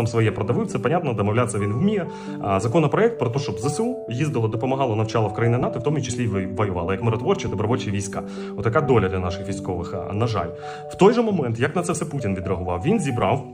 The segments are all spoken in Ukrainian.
там своє продавив. Це понятно, домовлятися він вміє. Законопроект про те, щоб ЗСУ їздило, допомагало, навчало в країни НАТО, в тому числі воювало, як миротворчі, добровольчі війська. Отака доля для наших військових. На жаль, в той же момент, як на це все Путін відреагував, він зібрав.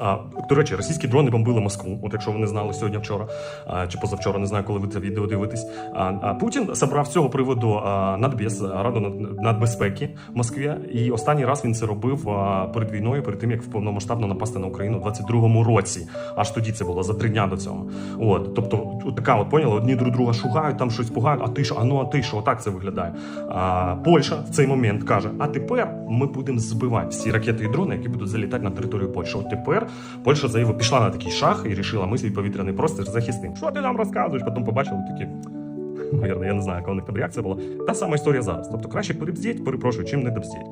А, до речі, російські дрони бомбили Москву. От якщо ви не знали сьогодні, вчора а, чи позавчора, не знаю, коли ви це відео дивитесь. А, а Путін собрав з цього приводу а, надбез, раду над- нацбезпеки в Москві. І останній раз він це робив а, перед війною, перед тим як повномасштабно напасти на Україну у 22-му році. Аж тоді це було за три дня до цього. От, тобто, от така от поняли, одні друг друга шугають, там щось пугають. А ти що? А ну а ти що? Отак це виглядає. А, Польща в цей момент каже: а тепер ми будемо збивати всі ракети і дрони, які будуть залітати на територію Польщі. От тепер Польща заявила, пішла на такий шах і рішила, ми свій повітряний простір захистимо. Що ти нам розказуєш? Потім побачили такі. Наверно, я не знаю, яка у них там реакція була. Та сама історія зараз. Тобто краще перебздіть, перепрошую, чим не добздіть.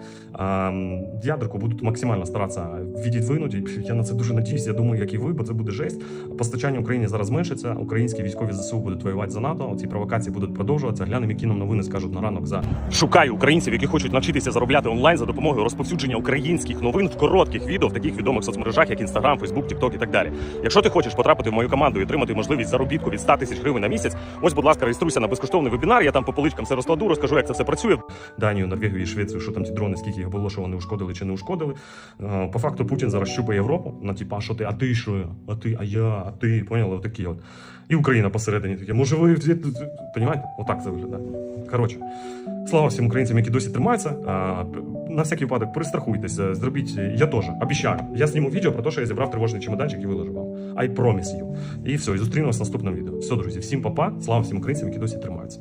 Ядерку будуть максимально старатися відвинути. Я на це дуже надіюсь. Я думаю, як і ви, бо це буде жесть. Постачання Україні зараз зменшиться. Українські військові ЗСУ будуть воювати за НАТО. Ці провокації будуть продовжуватися. Глянемо, які нам новини скажуть на ранок за шукаю українців, які хочуть навчитися заробляти онлайн за допомогою розповсюдження українських новин в коротких відео в таких відомих соцмережах, як Instagram, Facebook, TikTok і так далі. Якщо ти хочеш потрапити в мою команду і отримати можливість заробітку від 100 тисяч гривень на місяць, ось, будь ласка, реєструйся на безкоштовний вебінар. Я там по поличкам все розкладу, розкажу, як це все працює. Данію, Норвегію і Швецію, що там ці дрони, скільки їх було, що вони ушкодили чи не ушкодили. Е, По факту Путін зараз щупає Європу. На типа, що ти, а ти що? А ти, а я, а ти, поняли? Отакі от. І Україна посередині таке. Може, ви Понімаєте? Отак це виглядає. Коротше, слава всім українцям, які досі тримаються. На всякий випадок перестрахуйтеся, зробіть. Я теж обіцяю. Я зніму відео про те, що я зібрав тривожний чемоданчик і виложив вам. I promise you. І все, і зустрінемось в наступному відео. Все, друзі, всім папа, слава всім українцям, які досі тримаються.